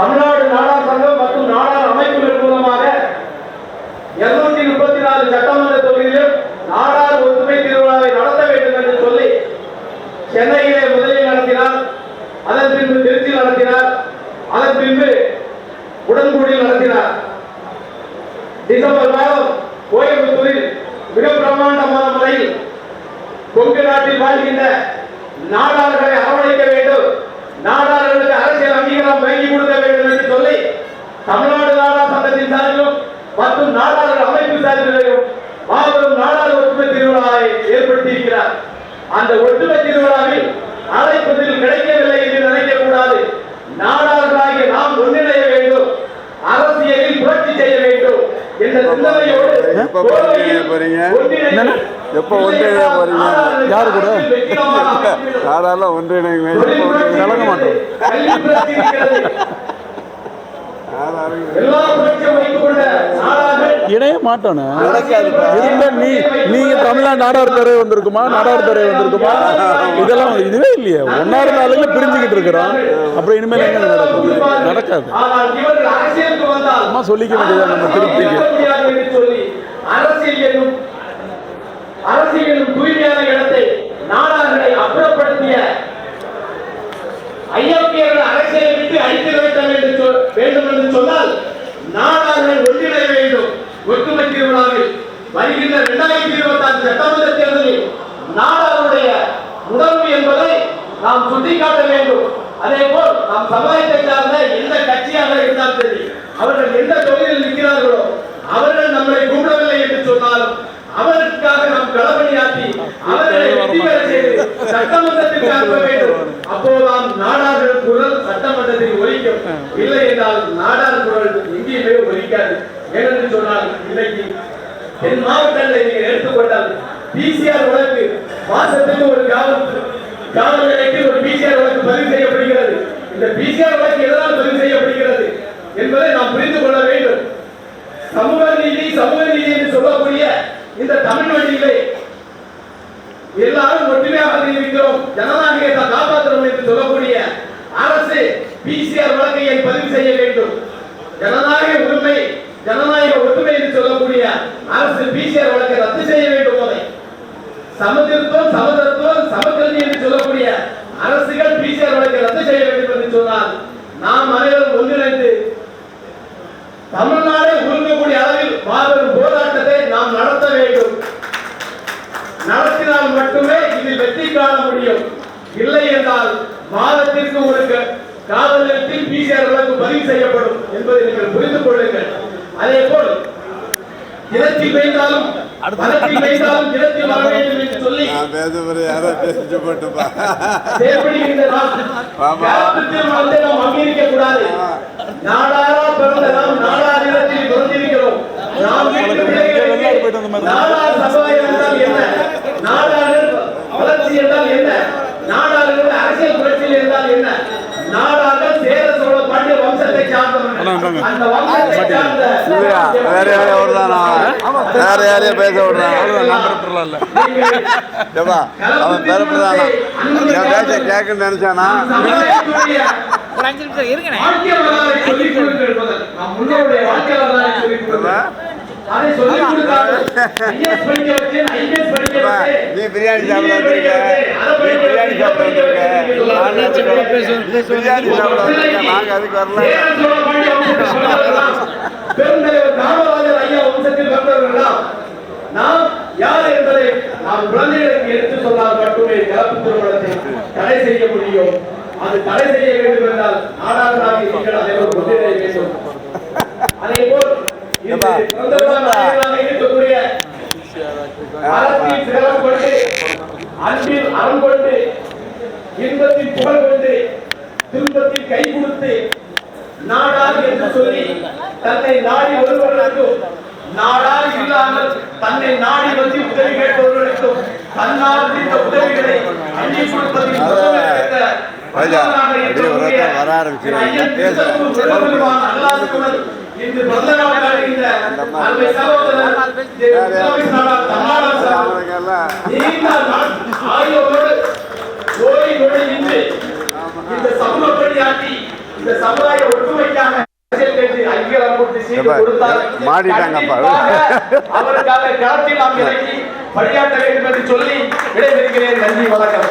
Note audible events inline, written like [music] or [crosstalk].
தமிழ்நாடு நாடார் சங்கம் மற்றும் நாடார் அமைப்புகள் மூலமாக இருநூத்தி முப்பத்தி நாலு சட்டமன்ற தொகுதியிலும் நாடார் ஒற்றுமை திருவிழாவை நடத்த வேண்டும் என்று சொல்லி சென்னையிலே முதலில் நடத்தினார். அதன் பின்பு திருச்சியில் நடத்தினார். அதன் பின்பு உடன்குடியில் நடத்தினார். டிசம்பர் மாதம் கோயம்புத்தூரில் மிக பிரம்மாண்டமான முறையில் கொங்கு நாட்டில் வாழ்கின்ற நாடார்களை அரவணைக்க வேண்டும். நாடார்களுக்கு அரசியல் அங்கீகாரம் வழங்கி கொடுக்க வேண்டும் என்று சொல்லி தமிழ்நாடு நாடார் சங்கத்தின் சார்பிலும் மற்றும் நாடாளர் அமைப்பு சார்பிலும் மாபெரும் நாடார் ஒற்றுமை திருவிழாவை ஏற்படுத்தியிருக்கிறார். அந்த ஒற்றுமை திருவிழாவில் அழைப்பதில் கிடைக்கவில்லை என்று நினைக்க கூடாது நாடார்களாகிய நாம் ஒன்றிணைய வேண்டும். அரசியலில் புரட்சி செய்ய வேண்டும் என்ற சிந்தனையோடு எப்ப ஒன்றிணைய போறீங்க? யாரு கூட? ஒன்றிணைங்க எப்போ ஒன்றிணைங்க? கலங்க மாட்டோம் எல்லா புரட்சியும் வைத்துக் கொண்ட நாடார்கள் இணைய மாட்டோன்னு இருந்தா நீ நீங்க தமிழ்நாடு நாடார் துறை வந்திருக்குமா? நாடார் துறை வந்திருக்குமா? இதெல்லாம் இதுவே இல்லையே. ஒன்னாறு நாளுல பிரிஞ்சுக்கிட்டு இருக்கிறோம். அப்புறம் இனிமேல் எங்க நடக்கும்? நடக்காது. அம்மா சொல்லிக்க வேண்டியதா நம்ம திருப்திக்கு. அரசியல் என்னும் அரசியல் என்னும் தூய்மையான இடத்தை நாடார்களை அப்புறப்படுத்திய ஐரோப்பியர்கள் அரசியலை விட்டு அழித்து வேண்டும் என்று சொல்- வேண்டும் என்று சொன்னால் நாடார்கள் ஒன்றிணைய வேண்டும். ஒற்றுமை திருவிழாவில் வருகின்ற இரண்டாயிரத்தி இருபத்தி ஆறு சட்டமன்ற தேர்தலில் நாடாருடைய உணர்வு என்பதை நாம் சுட்டிக்காட்ட வேண்டும். அதே போல் நாம் சமுதாயத்தை சார்ந்த எந்த கட்சியாக இருந்தாலும் சரி அவர்கள் எந்த தொழிலில் நிற்கிறார்களோ அவர்கள் நம்மளை கூப்பிடவில்லை என்று சொன்னாலும் அவருக்காக நாம் களப்பணியாற்றி அவர்களை வெற்றி பெற செய்து சட்டமன்றத்திற்கு அனுப்ப வேண்டும். அப்போதுதான் நாடார்கள் குரல் சட்டமன்றத்தில் ஒலிக்கும். இல்லை என்றால் நாடார் குரல் எங்கேயுமே ஒலிக்காது. ஏனென்று சொன்னால் இன்னைக்கு என் மாவட்டங்களை நீங்கள் எடுத்துக்கொண்டால் பிசிஆர் வழக்கு மாசத்துக்கு ஒரு காவல் காவல் நிலையத்தில் ஒரு பிசிஆர் வழக்கு பதிவு செய்யப்படுகிறது. இந்த பிசிஆர் வழக்கு எதனால் பதிவு செய்யப்படுகிறது என்பதை நாம் புரிந்து கொள்ள வேண்டும். சமூக நீதி சமூக நீதி என்று சொல்லக்கூடிய இந்த தமிழ் வழியிலே எல்லாரும் ஒற்றுமையாக இருக்கிறோம் ஜனநாயகத்தை காப்பாற்றணும் என்று சொல்லக்கூடிய அரசு பிசிஆர் வழக்கை பதிவு செய்ய வேண்டும். ஜனநாயக உரிமை ஜனநாயக ஒற்றுமை என்று சொல்லக்கூடிய அரசு பிசிஆர் வழக்கை ரத்து செய்ய வேண்டும் அதை சமத்திருத்தம் சமதத்துவம் சமக்கல்வி என்று சொல்லக்கூடிய அரசுகள் பிசிஆர் வழக்கை ரத்து செய்ய வேண்டும் என்று சொன்னால் நாம் அனைவரும் ஒன்றிணைந்து தமிழ்நாடே உருங்கக்கூடிய நடத்தினால் மட்டுமே இதில் வெற்றி காண முடியும். இல்லை என்றால் மாதத்திற்கு ஒரு க- காவல் நிலையத்தில் பிசிஆர் வழக்கு பதிவு செய்யப்படும் என்பதை நீங்கள் புரிந்து கொள்ளுங்கள். அதே போல் இனத்தில் பெய்தாலும் சொல்லி அங்கீகரிக்க கூடாது நாடாரா பிறந்த நாம் நாடார் இடத்தில் பிறந்திருக்கிறோம். நாம் வீட்டு பிள்ளைகளுக்கு நாடார் சமுதாயம் என்றால் என்ன? நாடார் வளர்ச்சி என்றால் என்ன? நாடார்கள் அரசியல் புரட்சி என்றால் என்ன? நாடார்கள் சேர சோழ பாண்டிய வம்சத்தை சார்ந்தவர்கள். அந்த வம்சத்தை சார்ந்த இல்லையா? வேற யாரையா விடுறானா வேற யாரையா பேச விடுறான். நீங்கள் ஏப்பா அவன் பெறப்படுறானா என் பேச்ச கேட்கணும்னு நினைச்சானா? ஒரு அஞ்சு நிமிஷம் முன்னோருடைய வாழ்க்கை வரலாறை. அதை. [laughs] நீ பிரியாணி சாப்பிட வந்திருக்க. நீ பிரியாணி சாப்பிட வந்திருக்க. நினைச்சிட்டேன் பிரியாணி சாப்பிட வந்திருக்க. நாங்க அதுக்கு வரல சேர சோழ பாண்டிய வம்சத்தில் பிறந்தவர்களாம். பெருந்தலைவர் காமராஜர் ஐயா வம்சத்தில் பிறந்தவர்களாம். நாம் யார் என்பதை நாம் குழந்தைகளுக்கு எடுத்து சொன்னால் மட்டுமே கலப்பு திருமணத்தை தடை செய்ய முடியும் அது தடை செய்ய வேண்டும் என்றால் நாடாளுமன்ற நீங்கள் அனைவரும் ஒன்றிணைய வேண்டும் அதே போல் இன்று ஏப்பா, பிறந்த விழா நாயகர்களாக இருக்கக்கூடிய அறத்தில் சிறப்பு கொண்டு அன்பில் அறம் கொண்டு இன்பத்தில் புகழ் கொண்டு துன்பத்தில் கை கொடுத்து நாடார் என்று சொல்லி தன்னை நாடி ஒருவர்களுக்கும் நாடார் இல்லாமல் தன்னை நாடி வந்து உதவி கேட்பவர்களுக்கும் தன்னால் முடிந்த உதவிகளை அள்ளி கொடுப்பதில் வர ஆரம்பிச்சிருக்காங்க. இன்று சகோதரர் நீண்ட நின்று இந்த சமூக பணியாற்றி இந்த சமுதாய ஒற்றுமைக்காக அவருக்காக களத்தில் நாம் இறங்கி பணியாற்ற வேண்டும் என்று சொல்லி விடைபெறுகிறேன். நன்றி வணக்கம்.